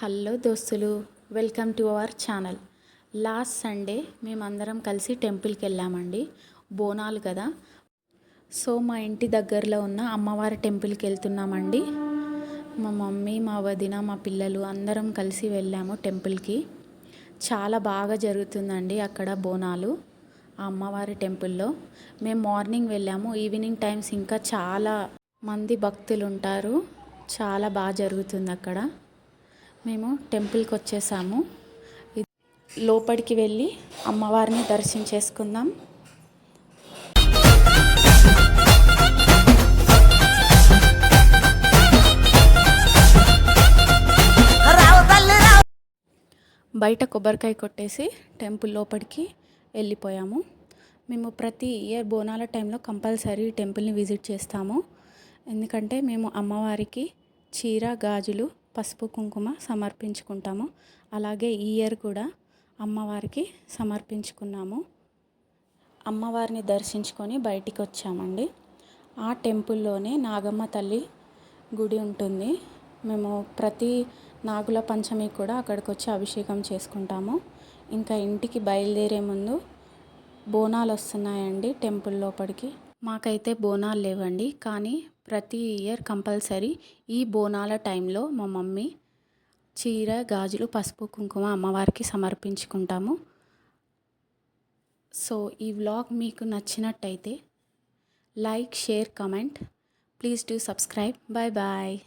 Hello దోస్తులు welcome to our channel. Last Sunday మేమందరం కలిసి టెంపుల్కి వెళ్ళామండి. బోనాలు కదా. సో మా ఇంటి దగ్గరలో ఉన్న అమ్మవారి టెంపుల్కి వెళ్తున్నామండి. మా మమ్మీ మా వదిన మా పిల్లలు అందరం కలిసి వెళ్ళాము టెంపుల్కి. చాలా బాగా జరుగుతుందండి అక్కడ బోనాలు ఆ అమ్మవారి టెంపుల్లో. మేము మార్నింగ్ వెళ్ళాము ఈవినింగ్ టైమ్స్ ఇంకా చాలా మంది భక్తులు ఉంటారు చాలా బాగా జరుగుతుంది అక్కడ. మేము టెంపుల్కి వచ్చేసాము. లోపలికి వెళ్ళి అమ్మవారిని దర్శనం చేసుకుందాం. బయట కొబ్బరికాయ కొట్టేసి టెంపుల్ లోపలికి వెళ్ళిపోయాము. మేము ప్రతి ఇయర్ బోనాల టైంలో కంపల్సరీ టెంపుల్ని విజిట్ చేస్తాము. ఎందుకంటే మేము అమ్మవారికి చీర గాజులు పసుపు కుంకుమ సమర్పించుకుంటాము. అలాగే ఈ ఇయర్ కూడా అమ్మవారికి సమర్పించుకున్నాము. అమ్మవారిని దర్శించుకొని బయటికి వచ్చామండి ఆ టెంపుల్లోనే నాగమ్మ తల్లి గుడి ఉంటుంది. మేము ప్రతి నాగుల పంచమి కూడా అక్కడికి వచ్చి అభిషేకం చేసుకుంటాము. ఇంకా ఇంటికి బయలుదేరే ముందు బోనాలు వస్తున్నాయండి టెంపుల్ లోపలికి. మాకైతే బోనాలు లేవండి. కానీ ప్రతి ఇయర్ కంపల్సరీ ఈ బోనాల టైంలో మా మమ్మీ చీర గాజులు పసుపు కుంకుమ అమ్మవారికి సమర్పించుకుంటాము. సో ఈ వ్లాగ్ మీకు నచ్చినట్టయితే like share comment. Please do subscribe. Bye bye